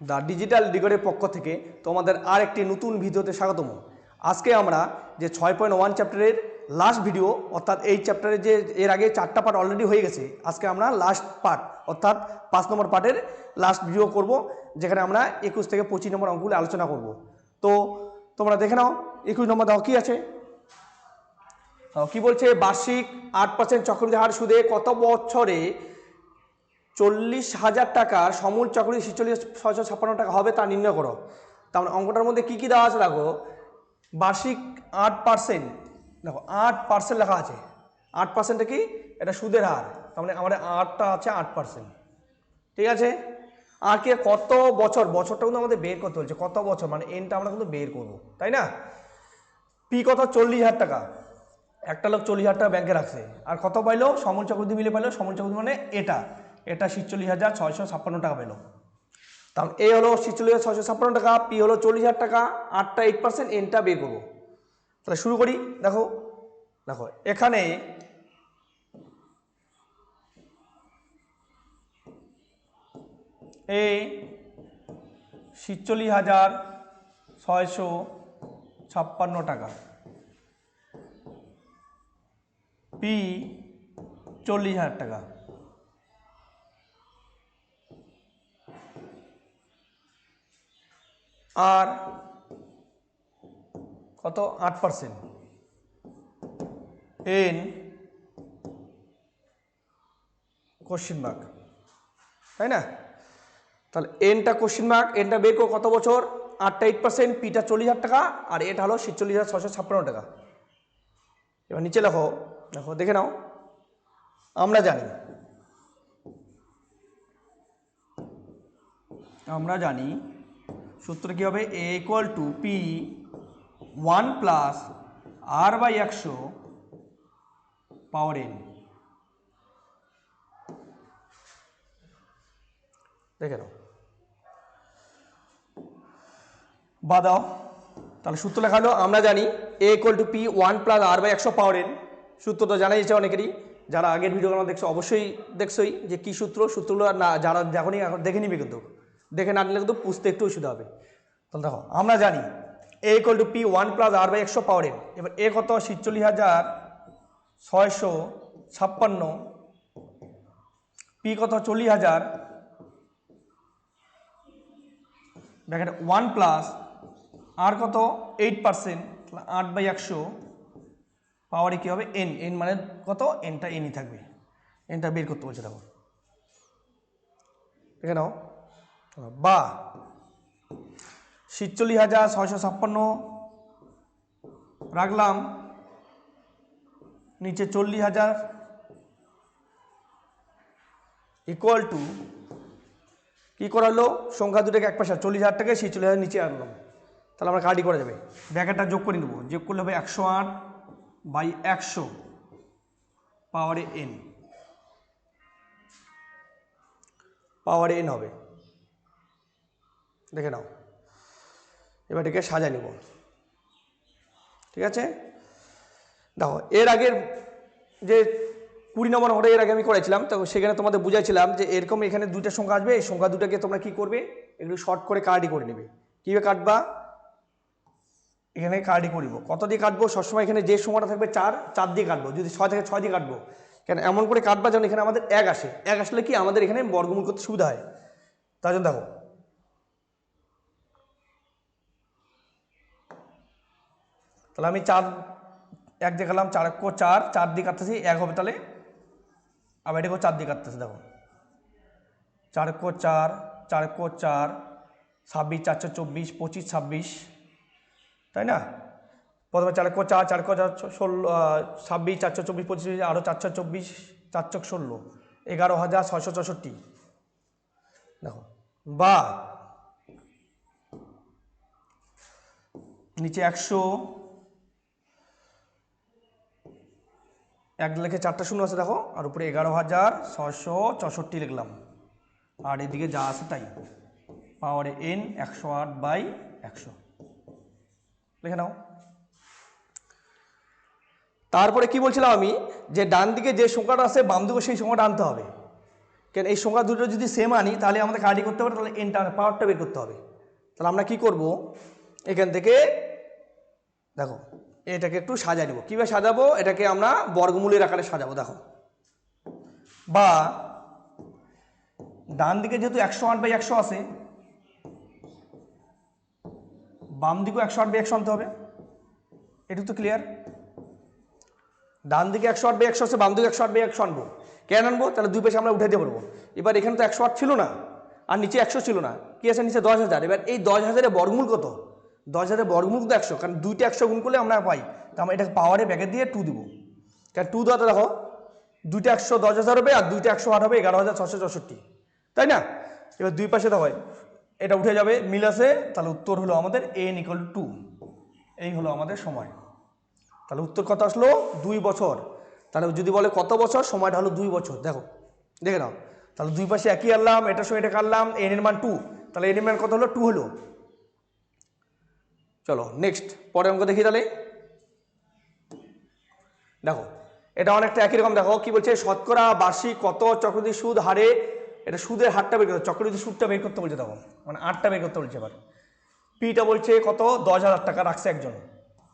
The digital ডিগরের পক্ষ থেকে তোমাদের আর একটি নতুন ভিডিওতে স্বাগতম। আজকে আমরা যে ছয় পয়েন্ট ওয়ান চ্যাপ্টারের লাস্ট ভিডিও অর্থাৎ এই চ্যাপ্টারের যে এর আগে চারটা পার্ট অলরেডি হয়ে গেছে, আজকে আমরা লাস্ট পার্ট অর্থাৎ পাঁচ নম্বর পার্টের লাস্ট ভিডিও করব, যেখানে আমরা একুশ থেকে পঁচিশ নম্বর অঙ্কগুলি আলোচনা করব। তো তোমরা দেখে নাও, একুশ নম্বর দাও কী আছে? কি বলছে? বার্ষিক আট পার্সেন্ট চক্রবৃদ্ধি হার সুদে কত বছরে চল্লিশ হাজার টাকার সমূল চক্রবৃদ্ধি ছিচল্লিশ ছয়শো ছাপ্পান্ন টাকা হবে তা নির্ণয় করো। তার মানে অঙ্কটার মধ্যে কী কী দেওয়া আছে দেখো? বার্ষিক আট পার্সেন্ট দেখো আট পার্সেন্ট লেখা আছে। আট পার্সেন্টটা কি? এটা সুদের হার। তার মানে আমাদের আটটা আছে আট পার্সেন্ট ঠিক আছে? আর কি, কত বছর? বছরটা কিন্তু আমাদের বের করতে হচ্ছে। কত বছর? মানে এনটা আমরা কিন্তু বের করব। তাই না? পি কত? চল্লিশ হাজার টাকা। একটা লোক চল্লিশ হাজার টাকা ব্যাংকে রাখছে। আর কত পাইলো? সমন চক্রবর্তী মিলে পাইলো। সমন চক্রবর্তী মানে এটা। এটা ছিচল্লিশ হাজার ছয়শো ছাপ্পান্ন টাকা পেল। তাহলে এ হলো ছিচল্লিশ হাজার ছয়শো ছাপ্পান্ন টাকা, পি হলো চল্লিশ হাজার টাকা, আটটা এইট পার্সেন্ট এনটা বের করব। তাহলে শুরু করি, দেখো দেখো, এখানে এ ছিচল্লিশ হাজার ছয়শো ছাপ্পান্ন টাকা, পি চল্লিশ হাজার টাকা। আর কত? আট পার্সেন্ট এন কোশ্চিন মার্ক তাই না? তাহলে এনটা কোশ্চিন মার্ক এনটা বের কত বছর? আটটা এইট পার্সেন্ট পিটা চল্লিশ হাজার টাকা, আর এটা হলো ছিচল্লিশ হাজার ছশো ছাপ্পান্ন টাকা। এবার নিচে লেখো দেখো দেখে নাও। আমরা জানি। আমরা জানি সূত্র কী হবে? A equal to P one plus R by একশো পাওয়ার এন দেখে নাও। বা দাও। তাহলে সূত্র লেখা আমরা জানি A equal to P one plus R by একশো পাওয়ার এন সূত্র তো জানাই যাচ্ছে অনেকেরই। যারা আগের ভিডিওগুলো দেখছ, অবশ্যই দেখছোই যে কি সূত্র। সূত্রগুলো না, যারা যখনই এখন দেখে নিবে কিন্তু। দেখে না নিলে কিন্তু বুঝতে একটু অসুবিধা হবে। তাহলে দেখো, আমরা জানি A equal to P one plus R by একশো পাওয়ার এন এবার এ কত? ছিচল্লিশ হাজার ছয়শো ছাপ্পান্ন। পি কত? চল্লিশ হাজার। ব্র্যাকেট ওয়ান প্লাস আর কত? এইট পার্সেন্ট আট বাই একশো পাওয়ারে কী হবে? এন এন মানে কত? এনটা এনই থাকবে। এনটা বের করতে বলছে, দেখো। দেখে নাও। বা ছিচল্লিশ হাজার ছয়শো ছাপ্পান্ন, রাখলাম, নিচে চল্লিশ হাজার ইকুয়াল টু কী করা হলো? সংখ্যা দুটোকে এক পাশে, চল্লিশ হাজার টাকা সেই চল্লিশ হাজার নিচে আনলাম। তাহলে আমরা কার্ডই করা যাবে। ব্যাকেটটা যোগ করে নেব। যোগ করলে হবে একশো আট বাই একশো পাওয়ারে এন পাওয়ারে এন হবে। দেখে নাও। এবার এটাকে সাজা নিব। ঠিক আছে? দেখো এর আগের যে কুড়ি নম্বর ঘরে এর আগে আমি করেছিলাম তো সেখানে তোমাদের বুঝাইছিলাম যে এরকম এখানে দুইটা সংখ্যা আসবে, এই সংখ্যা দুটাকে তোমরা কি করবে? এগুলো শর্ট করে কার্ডই করে নেবে। কীভাবে কাটবা? এখানে কার্ডই করিব কত দিয়ে কাটবো? সবসময় এখানে যে সময়টা থাকবে চার চার দিয়ে কাটবো। যদি ছয় থেকে, ছয় দিয়ে কাটবো। কেন এমন করে কাটবা যেন এখানে আমাদের এক আসে। এক আসলে কি আমাদের এখানে বর্গমূল করতে সুবিধা হয়। তার জন্য দেখো তাহলে আমি চার, এক গেলাম চার এক চার চার দিয়ে কাটতেছি, এক হবে তাহলে, আবার এটাকেও চার দিয়ে কাটতেছে, দেখো। চার এক চার চার এক চার, ছাব্বিশ চারশো চব্বিশ, পঁচিশ, ছাব্বিশ, তাই না? প্রথমে চার এক চার চার এক চার ষোলো ছাব্বিশ চারশো চব্বিশ, পঁচিশ আরও চারশো চব্বিশ চারশো ষোলো, এগারো হাজার ছয়শো চৌষট্টি। দেখো, বা, নিচে একশো এক লেখে চারটা শূন্য আছে দেখো, আর উপরে এগারো হাজার ছশো চৌষট্টি লিখলাম। আর এদিকে যা আছে তাই। পাওয়ারে এন একশো আট বাই একশো। লিখে নাও। তারপরে কি বলছিলাম আমি? যে ডান দিকে যে সংখ্যাটা আছে, বাম দিকে সেই সংখ্যাটা আনতে হবে। কেন এই সংখ্যা দুটো যদি সেম আনি, তাহলে আমাদের কার্ডই করতে হবে, তাহলে এনটা পাওয়ারটা বের করতে হবে। তাহলে আমরা কি করব? এখান থেকে দেখো। এটাকে একটু সাজাই নেব। কীভাবে সাজাবো? এটাকে আমরা বর্গমূলের আকারে সাজাবো, দেখো। বা ডান দিকে যেহেতু একশো আট বাই একশো আছে, বাম দিকেও একশো আট বাই একশো আনতে হবে। এটু তো ক্লিয়ার ডান দিকে একশো আট বাই একশো আছে, বাম দিকে একশো আট বাই একশো আনব। কেন আনব? তাহলে দুই পাশে আমরা উঠে দিতে পারব। এবার এখানে তো একশো আট ছিল না, আর নিচে একশো ছিল না। কি আছে? নিচে দশ হাজার। এবার এই দশ হাজারের বর্গমূল কত? দশ হাজারের বর্গমূল তো একশো, কারণ দুইটা একশো গুণ করলে আমরা পাই। তা আমরা এটাকে পাওয়ারে ব্যাগে দিয়ে টু দিব। কারণ টু দেওয়াতে দেখো, দুইটা একশো দশ হাজার হবে আর দুইটা একশো আট হবে এগারো হাজার ছশো চৌষট্টি। তাই না? এবার দুই পাশে দেখো, এটা উঠে যাবে, মিল আছে, তাহলে উত্তর হলো আমাদের এন ইকুয়াল টু এই হলো আমাদের সময়। তাহলে উত্তর কত আসলো? দুই বছর। তাহলে যদি বলে কত বছর? সময়টা হলো দুই বছর। দেখো, দেখে নাও। তাহলে দুই পাশে একই আনলাম, এটার সঙ্গে এটা কাটলাম এন এর মান টু তাহলে এন এর মান কত হলো? টু হলো। চলো নেক্সট পরে অঙ্ক দেখি তাহলে। দেখো, এটা অনেকটা একই রকম, দেখো, কি বলছে? শতকরা বার্ষিক কত চক্রবৃদ্ধি সুদ হারে? এটা সুদের হারটা বের করতে চক্রবৃদ্ধি সুদটা বের করতে বলছে, দেখো মানে আটটা বের করতে বলছে এবার। পিটা বলছে কত? দশ হাজার টাকা রাখছে একজন।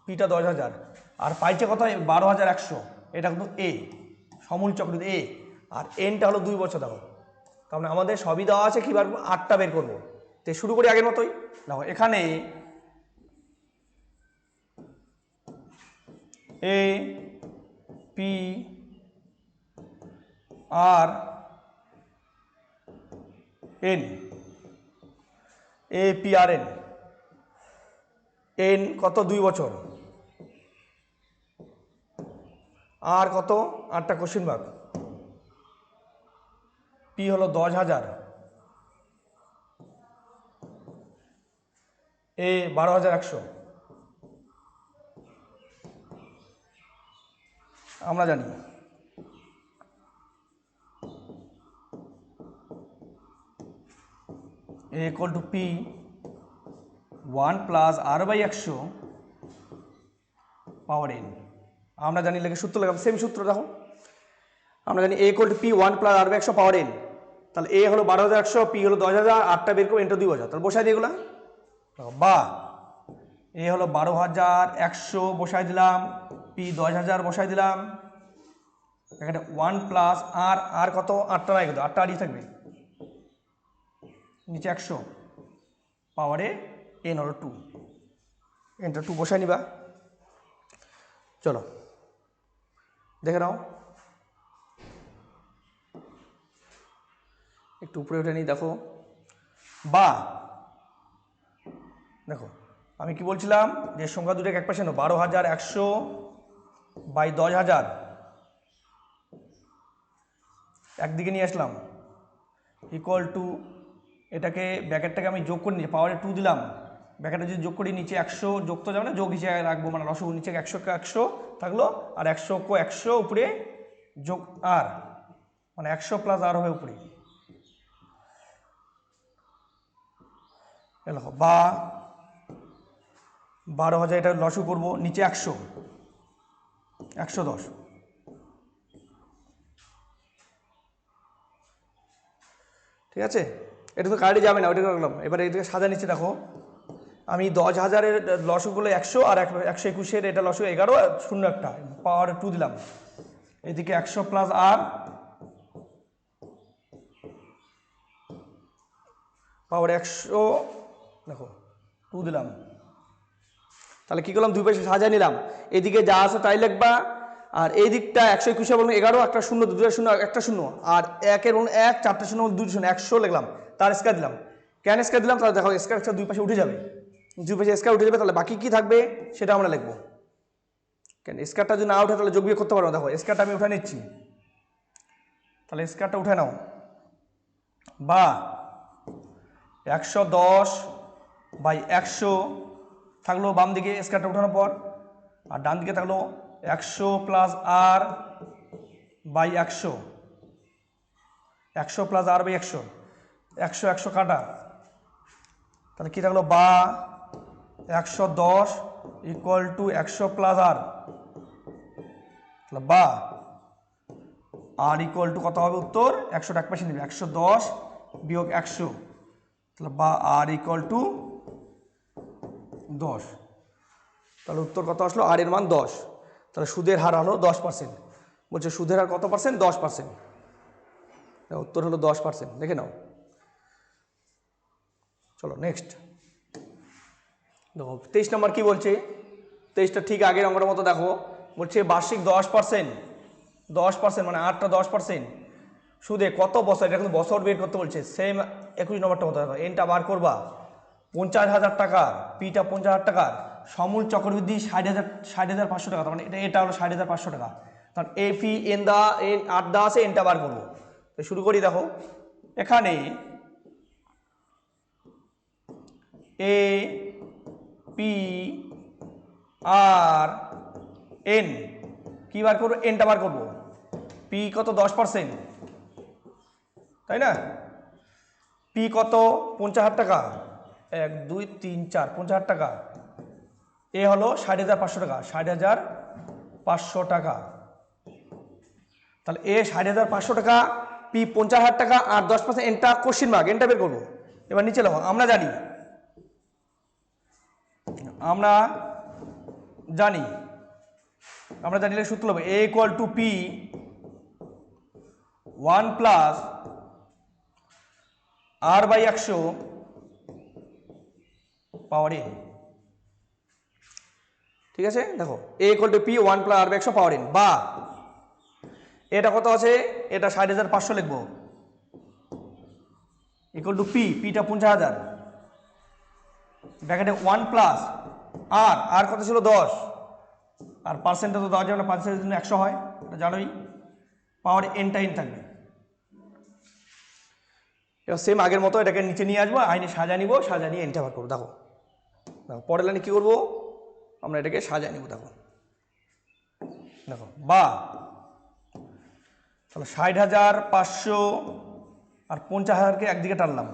পিটা দশ হাজার। আর পাইছে কত? বারো হাজার একশো। এটা কিন্তু এ সমূল চক্রবৃদ্ধি এ আর এনটা হলো দুই বছর, দেখো। তার মানে আমাদের সবই দেওয়া আছে, কী বার আটটা বের করব। তো শুরু করি আগের মতোই। দেখো, এখানে A P R N A P R N N কত? দুই বছর। আর কত? আটটা কোশ্চিন ভাগ পি হলো দশ হাজার। এ বারো হাজার একশো। আমরা জানি। A to P one plus R by একশো পাওয়ার এন আমরা জানি লেগে সূত্র লাগাম সেম সূত্র দেখো। আমরা জানি A to P one plus R by একশো পাওয়ার এন তাহলে এ হলো বারো হাজার একশো পি হলো দশ হাজার আটটা বের করব এনটা দুই হাজার। তাহলে বসাই দেখো, বা। এ হলো বারো হাজার একশো বসাই দিলাম। পি দশ হাজার বসাই দিলাম। এখানে ওয়ান প্লাস আর আর কত? আটটা কত আটটা আরই থাকবে। নিচে একশো। পাওয়ারে এন হলো টু এনটা টু বসাই নিবা। চলো, দেখে নাও। একটু উপরে উঠে নিই, দেখো। বা, দেখো, আমি কি বলছিলাম যে সংখ্যা দুটোকে এক পাশে বারো হাজার একশো বাই দশ হাজার। একদিকে নিয়ে আসলাম। ইকুয়াল টু এটাকে ব্যাকেটটাকে আমি যোগ করে নিই পাওয়ারে টু দিলাম। ব্যাকেটটা যদি যোগ করি, নিচে একশো যোগ তো যাবে না, যোগ হিসেবে রাখব মানে রসগো নিচে একশো একশো থাকল, আর একশো কো একশো উপরে যোগ আর মানে একশো প্লাস আর হবে উপরে। বা, বারো হাজার এটা লসু করব, নিচে একশো। একশো দশ। ঠিক আছে? এটা তো কার্ডে যাবে না, ওইটা রাখলাম এবারে এদিকে সাদা নিচে দেখো। আমি দশ হাজারের লসগুলো একশো আর এক- একশো একুশের এটা লসু এগারো শূন্য একটা পাওয়ার টু দিলাম। এদিকে একশো প্লাস আর পাওয়ার একশো, দেখো টু দিলাম। তাহলে কী করলাম? দুই পাশে সাজায় নিলাম। এদিকে যা আছে তাই লিখবা। আর এই দিকটা একশো একুশে বলুন এগারো, একটা শূন্য, দুটো শূন্য, একটা শূন্য। আর একের বলুন এক, চারটে শূন্য বলুন দুটো শূন্য, একশো লিখলাম। তার স্কার দিলাম। কেন স্কার দিলাম? তাহলে দেখো স্কার একটা দুই পাশে উঠে যাবে। দুই পাশে স্কার উঠে যাবে, তাহলে বাকি কি থাকবে? সেটা আমরা লিখব। কেন স্কারটা যদি না উঠে, তাহলে যোগ বিয়োগ করতে পারব দেখো স্কারটা আমি উঠে নিচ্ছি। তাহলে স্কারটা উঠে নাও। বা, একশো দশ বাই একশো থাকল বাম দিকে স্কারটা উঠানোর পর, আর ডান দিকে থাকল একশো প্লাস আর বাই একশো। একশো প্লাস আর বাই একশো। একশো একশো কাটা। তাহলে কী থাকল? বা একশো দশ ইকুয়াল টু একশো প্লাস আর তাহলে বা আর ইকুয়াল টু কত হবে উত্তর? একশো এক পাশে নেবে। একশো দশ বিয়োগ একশো। তাহলে বা আর ইকুয়াল টু দশ। তাহলে উত্তর কত আসলো? আর এর মান দশ। তাহলে সুদের হার হলো দশ পার্সেন্ট বলছে সুদের হার কত পার্সেন্ট দশ পার্সেন্ট উত্তর হলো দশ পার্সেন্ট দেখে নাও। চলো নেক্সট দেখো, তেইশ নম্বর কি বলছে? তেইশটা ঠিক আগের অঙ্কের মতো দেখো। বলছে বার্ষিক দশ পার্সেন্ট দশ পার্সেন্ট মানে আটটা দশ পার্সেন্ট সুদে কত বছর? এটা কিন্তু বছর বের করতে বলছে। সেম একুশ নম্বরটা মতো এনটা বার করবা। পঞ্চাশ হাজার টাকার পিটা পঞ্চাশ হাজার টাকার সমূল চক্রবৃদ্ধি ষাট হাজার ষাট হাজার পাঁচশো টাকা, তার মানে এটা এটা হলো ষাট হাজার পাঁচশো টাকা। কারণ এ পি এন দা এন আট দা আছে এনটা বার করব। তো শুরু করি, দেখো। এখানে এ পি আর এন কি বার করব? এনটা বার করব। পি কত? দশ পার্সেন্ট। তাই না? পি কত? পঞ্চাশ হাজার টাকা। এক, দুই, তিন, চার, পঞ্চাশ হাজার টাকা। এ হলো ষাট হাজার পাঁচশো টাকা, ষাট হাজার পাঁচশো টাকা। তাহলে এ ষাট হাজার পাঁচশো টাকা, পি পঞ্চাশ হাজার টাকা, আর দশ পার্সেন্ট এনটা কোশ্চিন মার্ক এনটা বের করব। এবার নিচে লেখো আমরা জানি। আমরা জানি। আমরা জানি সূত্র নেব A equal to P one plus R by একশো পাওয়ার এন ঠিক আছে? দেখো A equal to P one plus R একশো পাওয়ার এন বা, এটা কত আছে? এটা ষাট হাজার পাঁচশো লিখব। ইকুয়াল টু পি পিটা পঞ্চাশ হাজার। ব্র্যাকেটে ওয়ান প্লাস আর আর কত ছিল? দশ। আর পার্সেন্টটা তো দেওয়া যাবে না পার্সেন্টের জন্য একশো হয়। জানোই। পাওয়ার এনটা এন থাকবে। এবার সেম আগের মতো এটাকে নিচে নিয়ে আসব আইনে সাজা নিব, সাজা নিয়ে এনটা বার করব। দেখো দেখো, পরের লাইনে কী করব? আমরা এটাকে সাজা নিব, দেখো। দেখো, বা। তাহলে ষাট হাজার পাঁচশো আর পঞ্চাশ হাজারকে একদিকে টানলাম।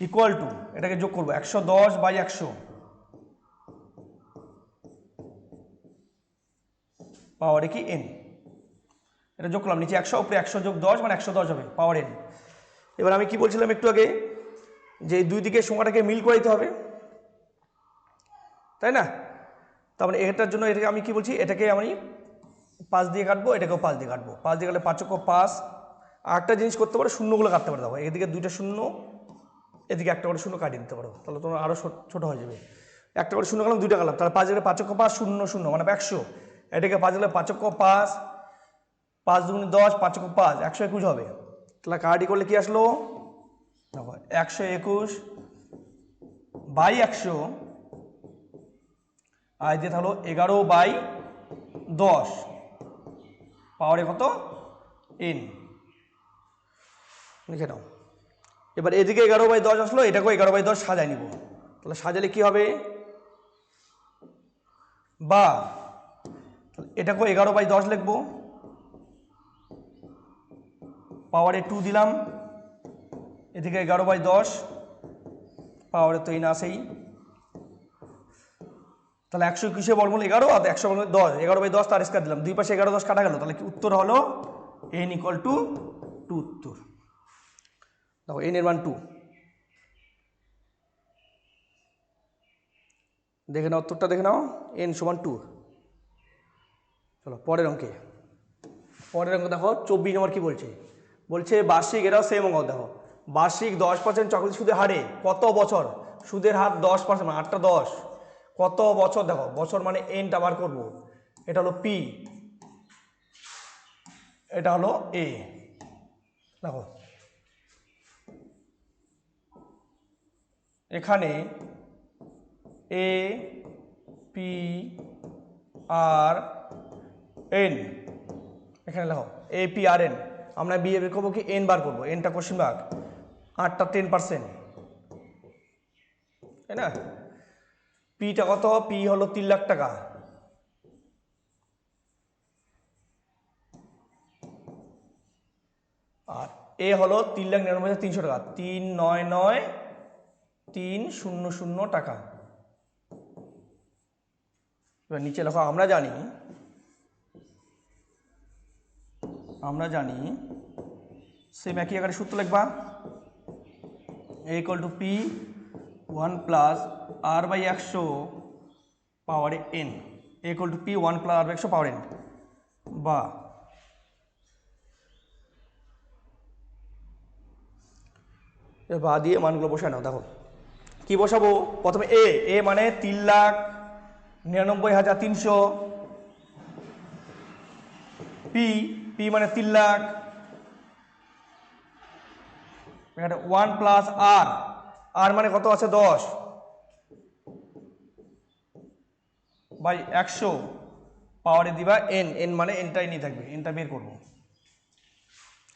ইকুয়াল টু এটাকে যোগ করব, একশো দশ বাই একশো। পাওয়ারে কি এন এটা যোগ করলাম, নিচে একশো, উপরে একশো যোগ দশ মানে একশো দশ হবে, পাওয়ার এন এবার আমি কি বলছিলাম একটু আগে? যে দুই দিকের সংখ্যাটাকে মিল করে দিতে হবে। তাই না? তার মানে এটার জন্য এটাকে আমি কি বলছি? এটাকে আমি পাঁচ দিয়ে কাটবো, এটাকেও পাঁচ দিয়ে কাটবো। পাঁচ দিয়ে কাটলে পাঁচক পাঁচ। আর একটা জিনিস করতে পারো, শূন্যগুলো কাটতে পারো। দেখো, এদিকে দুইটা শূন্য, এদিকে একটা করে শূন্য কাটিয়ে দিতে পারো। তাহলে তোমার আরও ছোটো হয়ে যাবে। একটা করে শূন্য কালাম দুইটা কালাম তাহলে পাঁচ গেলে পাঁচক পাঁচ, শূন্য শূন্য মানে একশো। এটাকে পাঁচ গেলে পাঁচক পাঁচ পাঁচ দুগুণে দশ, পাঁচক পাঁচ, একশো একুশ হবে। তাহলে কাটি করলে কি আসলো? দেখো, একশো একুশ বাই একশো, আর যে হলো এগারো বাই দশ। পাওয়ারে কত? এন। লিখে নাও। এবার এদিকে এগারো বাই দশ আসলো, এটাকেও এগারো বাই দশ সাজাই নিব। তাহলে সাজালে কি হবে? বা এটাকেও এগারো বাই দশ লিখব। পাওয়ারে টু দিলাম। এদিকে এগারো বাই দশ পাওয়ারে তো এই না সেই। তাহলে একশো কিসে বর্গমূল এগারো আর একশো বর্গমূল দশ, এগারো বাই দশ তার স্কার দিলাম। দুই পাশে এগারো দশ কাটা গেল, তাহলে কি উত্তর হলো? এন ইকুয়াল টু টু উত্তর। দেখো এন এর মান টু দেখে নাও, উত্তরটা দেখে নাও। এন সমান টু চলো, পরের অঙ্কে। পরের অঙ্ক দেখো, চব্বিশ নম্বর কি বলছে? বলছে বার্ষিক এরাও সেম অঙ্ক, দেখো। বার্ষিক দশ পার্সেন্ট চক্রবৃদ্ধি সুদের হারে কত বছর? সুদের হার দশ পার্সেন্ট মানে আটটা দশ। কত বছর? দেখো, বছর মানে এনটা বার করব। এটা হলো পি এটা হলো এ দেখো। এখানে এ পি আর এন এখানে লেখো এ পি আর এন আমরা বিয়ে করব কি? এন বার করব। এনটা কোশ্চিন মার্ক আটটা টেন পার্সেন্ট তাই না? পিটা কত? পি হলো তিন লাখ টাকা। আর এ হলো তিন লাখ নিরানব্বই হাজার তিনশো টাকা। তিন নয় নয় তিন শূন্য শূন্য টাকা। এবার নিচে লেখো, আমরা জানি আমরা জানি সেম একই আকারে সূত্র লিখবা। A equal to P one plus R by একশো পাওয়ারে N A equal to P one plus R by একশো পাওয়ার এন বা বা দিয়ে মানগুলো বসায় নাও, দেখো। কি বসাবো? প্রথমে এ এ মানে তিন লাখ নিরানব্বই হাজার তিনশো। পি পি মানে তিন লাখ এখানে ওয়ান প্লাস আর আর মানে কত আছে? দশ। বাই একশো পাওয়ারে দিবা এন এন মানে এনটাই নিয়ে থাকবে এনটা বের করব।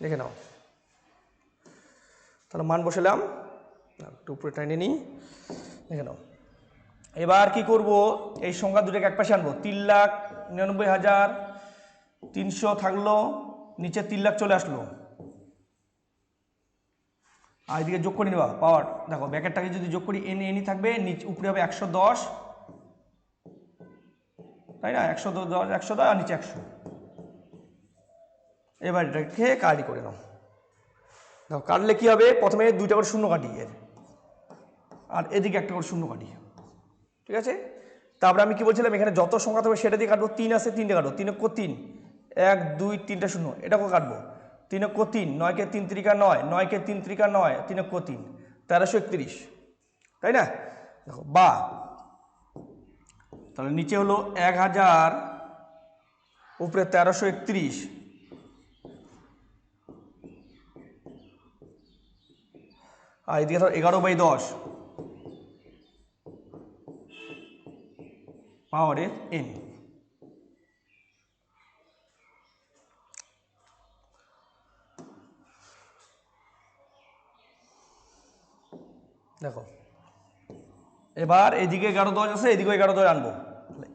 লিখে নাও। তাহলে মান বসালাম। একটু উপরে নিই। দেখে নাও। এবার কি করব? এই সংখ্যা দুটোকে এক পাশে আনব। তিন লাখ নিরানব্বই হাজার তিনশো থাকল, নিচে তিন লাখ চলে আসলো। আর এদিকে যোগ করে নিবা পাওয়ার দেখো, ব্যাকেটটাকে যদি যোগ করি এন এনই থাকবে, নিচে, উপরে হবে একশো দশ। তাই না? একশো দশ একশো দশ, আর নিচে একশো। এবার এটাকে কাটি করে নাও। দেখো কাটলে কী হবে? প্রথমে দুইটা করে শূন্য কাটি, এর। আর এদিকে একটা করে শূন্য কাটি। ঠিক আছে? তারপরে আমি কি বলছিলাম, এখানে যত সংখ্যা থাকবে, সেটা দিয়ে কাটবো। তিন আছে, তিনটে কাটবো। তিন অক্ষ তিন। এক, দুই, তিনটা শূন্য। এটাকেও কাটবো। তিন অক্ষ তিন নয়কে তিন ত্রিকা নয়, নয়কে তিন ত্রিকা নয়, তিন অক্ষ তিন তেরোশো একত্রিশ। তাই না? দেখো, বা। তাহলে নিচে হলো এক হাজার, উপরে তেরোশো একত্রিশ। আর এদিকে ধর এগারো বাই দশ। পাওয়ারের এন দেখো। এবার এদিকে এগারো দশ আছে এদিকে এগারো দশ আনব।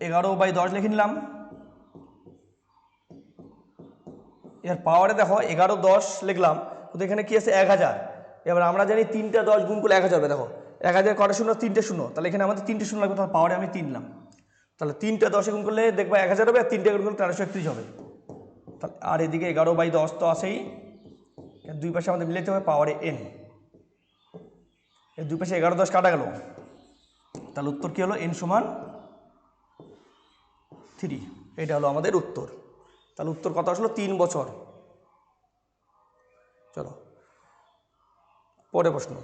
এগারো বাই দশ লিখে নিলাম। এর পাওয়ারে দেখো, এগারো দশ লিখলাম, কিন্তু এখানে কি আছে? এক হাজার। এবার আমরা জানি তিনটা দশ গুণ করলে এক হাজার দেখো। এক হাজার কটা শূন্য? তিনটে শূন্য। তাহলে এখানে আমাদের তিনটে শূন্য লাগবে, তাহলে পাওয়ারে আমি তিন তাহলে তিনটা দশে গুণ করলে দেখবা এক হাজার হবে, আর তিনটে গুণ করলে তেরোশো একত্রিশ হবে। তাহলে আর এদিকে এগারো বাই দশ তো আসেই দুই পাশে আমাদের মিলাতে হবে পাওয়ারে এন এর দুই পাশে এগারো দশ কাটা গেল। তাহলে উত্তর কী হলো? এন সমান থ্রি এটা হলো আমাদের উত্তর। তাহলে উত্তর কত আসলো? তিন বছর। চলো। পরে প্রশ্ন।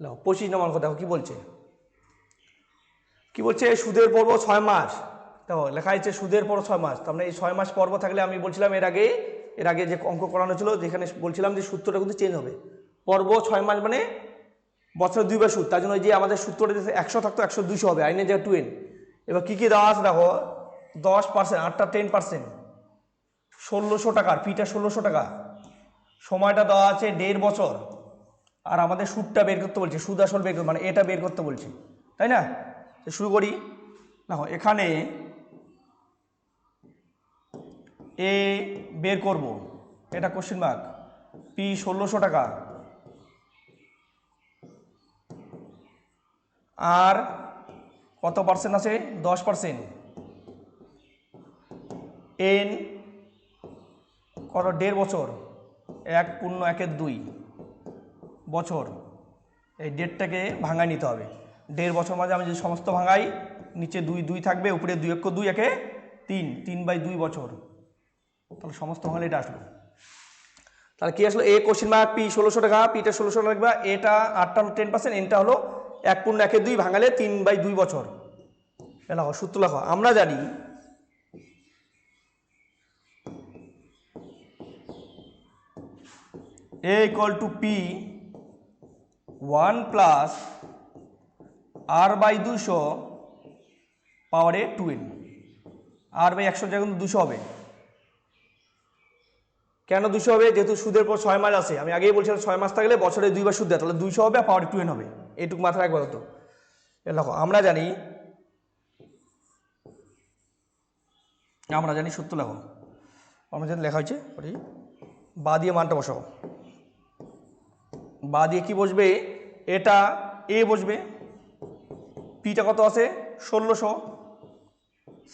নাও পঁচিশ নম্বর কথা কি বলছে? কি বলছে? সুদের পর্ব ছয় মাস। দেখো, লেখা হয়েছে সুদের পর ছয় মাস। তার মানে এই ছয় মাস পর্ব থাকলে আমি বলছিলাম এর আগে এর আগে যে অঙ্ক করানো ছিল, যেখানে বলছিলাম যে সূত্রটা কিন্তু চেঞ্জ হবে। পর্ব ছয় মাস মানে বছরে দুইবার সুদ। তার জন্য যে আমাদের সূত্রটা যে একশো থাকতো একশো দুইশো হবে আইনের জায়গায় টুয়েন এবার কী কী দেওয়া আছে দেখো, দশ পার্সেন্ট আটটা টেন পার্সেন্ট ষোলোশো টাকার পিটা ষোলোশো টাকা। সময়টা দেওয়া আছে দেড় বছর। আর আমাদের সুদটা বের করতে বলছে, সুদ আসল বের করতে মানে এটা বের করতে বলছে। তাই না? শুরু করি। দেখো, এখানে এ বের করব। এটা কোশ্চেন মার্ক পি ষোলোশো টাকা। আর কত পার্সেন্ট আছে? দশ পার্সেন্ট এন কত দেড় বছর, এক পূর্ণ একের দুই বছর। এই ডেটটাকে ভাঙায় নিতে হবে। দেড় বছর মাঝে আমি যদি সমস্ত ভাঙাই, নিচে দুই দুই থাকবে, উপরে দুই, এক, দুই, একে তিন তিন বাই দুই বছর। তাহলে সমস্ত ভাঙালে এটা আসলো। তাহলে কী আসলো? এ কোশ্চেন মার্ক পি ষোলোশো টাকা পিটা ষোলোশো টাকা এটা আটটা টেন পার্সেন্ট এনটা হলো এক পূর্ণ একে দুই ভাঙালে তিন বাই দুই বছর। এ লেখো সূত্র লেখো। আমরা জানি A equal to P one plus R by দুশো পাওয়ারে টু এন আর বাই একশো জায়গায় কিন্তু দুশো হবে। কেন দুশো হবে? যেহেতু সুদের পর ছয় মাস আছে। আমি আগেই বলছিলাম ছয় মাস থাকলে বছরে দুইবার সুদ দেয়, তাহলে দুইশো হবে আর পাওয়ারে টু এন হবে। এইটুকু মাথায় রাখব তো দেখো, আমরা জানি আমরা জানি সত্য লেখো। আমরা জানি লেখা হয়েছে পড়ি বা দিয়ে মানটা বসাও। বা দিয়ে কি বসবে? এটা এ বসবে। পিটা কত আছে? ষোলোশো।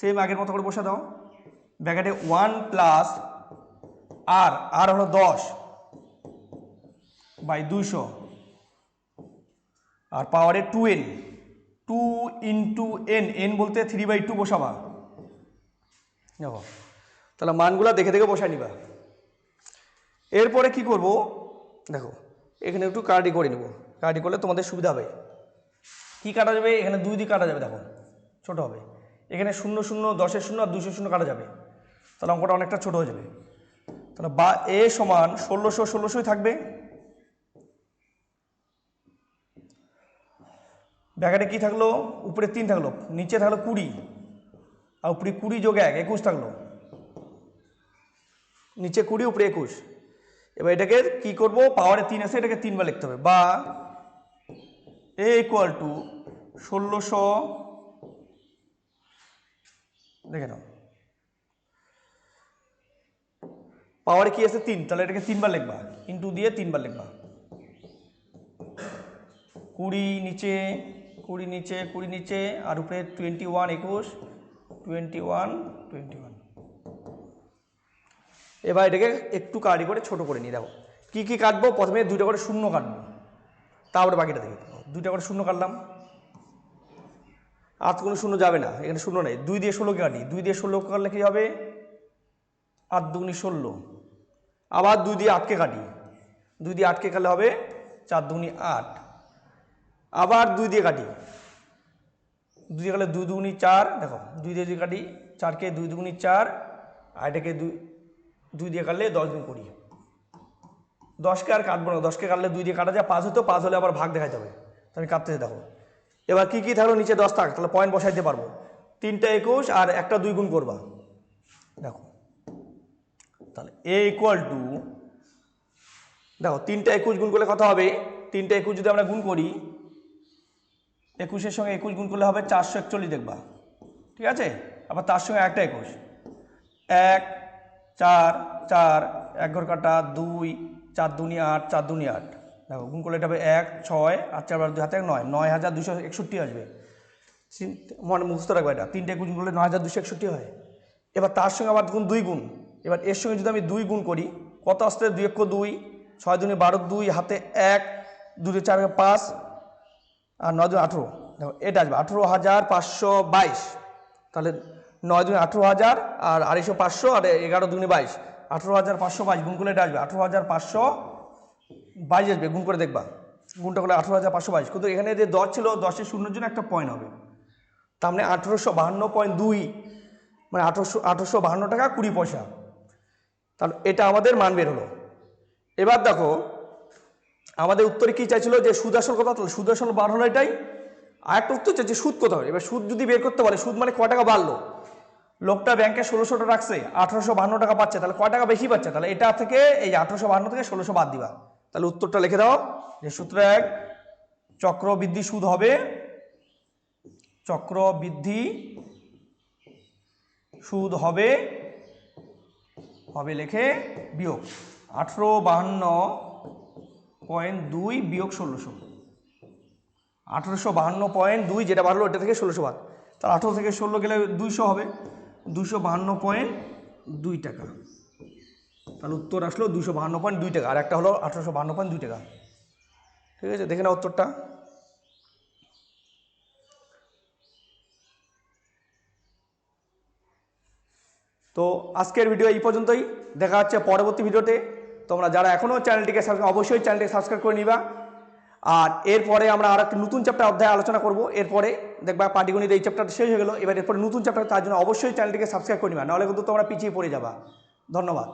সেম আগের মতো করে বসে দাও। ব্যাকেটে ওয়ান প্লাস আর আর হলো দশ। বাই দুইশো। আর পাওয়ারে two N two into N N বলতে থ্রি বাই টু বসাবা। দেখো তাহলে মানগুলো দেখে দেখে বসাই নিবা। এরপরে কি করব? দেখো, এখানে একটু কার্ডি করে নেব। কার্ডি করলে তোমাদের সুবিধা হবে। কি কাটা যাবে? এখানে দুই দিক কাটা যাবে, দেখো। ছোট হবে। এখানে শূন্য শূন্য, দশের শূন্য আর দুশো শূন্য কাটা যাবে। তাহলে অঙ্কটা অনেকটা ছোট হয়ে যাবে। তাহলে বা এ সমান ষোলোশো ষোলোশোই থাকবে। ব্যাকেটে কি থাকল? উপরে তিন থাকল, নিচে থাকল কুড়ি, আর উপরে কুড়ি যোগ এক, একুশ থাকল। নিচে কুড়ি, উপরে একুশ। এবার এটাকে কি করব? পাওয়ারে তিন আছে, এটাকে তিনবার লিখতে হবে। বা এ ইকুয়াল টু ষোলোশো, দেখে নাও। পাওয়ারে কি আছে? তিন। তাহলে এটাকে তিনবার লিখবা। ইন্টু দিয়ে তিনবার লিখবা। কুড়ি, নিচে কুড়ি নিচে কুড়ি নিচে, আর উপরে টোয়েন্টি ওয়ান একুশ টোয়েন্টি ওয়ান টোয়েন্টি ওয়ান এবার এটাকে একটু কাটি করে ছোট করে নিই, দেখো। কী কী কাটবো? প্রথমে দুইটা করে শূন্য কাটবো। তারপরে বাকিটা দেখি দুইটা করে শূন্য কাটলাম। আর কোনো শূন্য যাবে না, এখানে শূন্য নেই। দুই দিয়ে ষোলোকে কাটি। দুই দিয়ে ষোলো কাটলে কী হবে? আট দুগুনি ষোলো। আবার দুই দিয়ে আটকে কাটি। দুই দিয়ে আটকে কাটলে হবে চার দুগুনি আট। আবার দুই দিয়ে কাটি। দুই দিয়ে কাটলে দুই দুগুনি চার, দেখো, দুই দিয়ে দুই কাটি, চারকে দুই দুগুনি চার, আর এটাকে দুই দুই দিয়ে কাটলে দশ দিন করি দশকে আর কাটবো না, দশকে কাটলে দুই দিয়ে কাটা যায়, পাঁচ হতো, পাঁচ হলে আবার ভাগ দেখা যাবে। আমি কাটতে দেখো। এবার কি কি থাকল নিচে দশ থাক, তাহলে পয়েন্ট বসাইতে পারব। তিনটা একুশ আর একটা দুই গুণ করবা। দেখো। তাহলে এ ইকুয়াল টু দেখো, তিনটা একুশ গুণ করলে কথা হবে? তিনটা একুশ যদি আমরা গুণ করি একুশের সঙ্গে একুশ গুণ করলে হবে চারশো একচল্লিশ দেখবা। ঠিক আছে? আবার তার সঙ্গে একটা একুশ। এক, চার চার, এক ঘর কাটা, দুই, চার দুনি আট, চার দুনি আট। দেখো, গুণ করলে এটা হবে এক, ছয়, আর চার বার দুই হাতে নয়। নয় হাজার দুশো একষট্টি আসবে। মনে মুখস্থ রাখবে এটা। তিনটে গুণ করলে নয় হাজার দুশো একষট্টি হয়। এবার তার সঙ্গে আবার গুণ দুই গুণ। এবার এর সঙ্গে যদি আমি দুই গুণ করি, কত আসতে দুই এক দুই, ছয় দুনি বারো দুই, হাতে এক দুটো চার পাঁচ আর নয় দুই আঠেরো। দেখো, এটা আসবে। আঠেরো হাজার পাঁচশো বাইশ। তাহলে নয় দুই আঠেরো হাজার আর আড়াইশো পাঁচশো আর এগারো দুগুনি বাইশ। আঠেরো হাজার পাঁচশো বাইশ গুণ করলে এটা আসবে। আঠেরো হাজার পাঁচশো বাইশ আসবে। গুণ করে দেখবা। গুণটা করলে আঠেরো হাজার পাঁচশো বাইশ। কিন্তু এখানে যে দশ ছিল দশের শূন্যের জন্য একটা পয়েন্ট হবে। তার মানে আঠেরোশো বাহান্ন পয়েন্ট দুই। মানে আঠেরোশো আঠেরোশো বাহান্ন টাকা কুড়ি পয়সা। তাহলে এটা আমাদের মান বের হলো। এবার দেখো আমাদের উত্তরে কি চাইছিল? যে সুদ আসল তাহলে সুদ আসল হলো এটাই। আর একটা উত্তর চাইছে সুদ কত এবার সুদ যদি বের করতে পারে, সুদ মানে ক টাকা বাড়লো? লোকটা ব্যাংকে ষোলোশো টাকা রাখছে, আঠারোশো বাহান্ন টাকা পাচ্ছে, তাহলে কয় টাকা বেশি পাচ্ছে? তাহলে এটা থেকে এই আঠারোশো বাহান্ন থেকে ষোলোশো বাদ দিবা। তাহলে উত্তরটা লিখে দাও, যে সূত্র এক, চক্রবৃদ্ধি সুদ হবে, চক্রবৃদ্ধি সুদ হবে হবে লেখে বিয়োগ। আঠেরো বাহান্ন পয়েন্ট দুই বিয়োগ ষোলোশো। আঠেরোশো বাহান্ন পয়েন্ট দুই যেটা বাড়লো ওটা থেকে ষোলোশো বাদ। তার আঠেরো থেকে ষোলো গেলে দুইশো হবে। দুশো বাহান্ন পয়েন্ট দুই টাকা। তাহলে উত্তর আসলো দুশো বাহান্ন পয়েন্ট দুই টাকা। আর একটা হলো আঠেরোশো বাহান্ন পয়েন্ট দুই টাকা। ঠিক আছে? দেখে নাও উত্তরটা। তো আজকের ভিডিও এই পর্যন্তই। দেখা হচ্ছে পরবর্তী ভিডিওতে। তোমরা যারা এখনও চ্যানেলটিকে সাবস্ক্রাইব অবশ্যই চ্যানেলটিকে সাবস্ক্রাইব করে নিবা। আর এরপরে আমরা আর একটা নতুন চ্যাপ্টার অধ্যায় আলোচনা করব। এরপরে দেখবা পাটিগণিত এই চ্যাপ্টারটা শেষ হয়ে গেলো। এবার এরপরে নতুন চ্যাপ্টার, তার জন্য অবশ্যই চ্যানেলটিকে সাবস্ক্রাইব করে নিবা। নাহলে কিন্তু তোমরা পিছিয়ে পড়ে যাবা। ধন্যবাদ।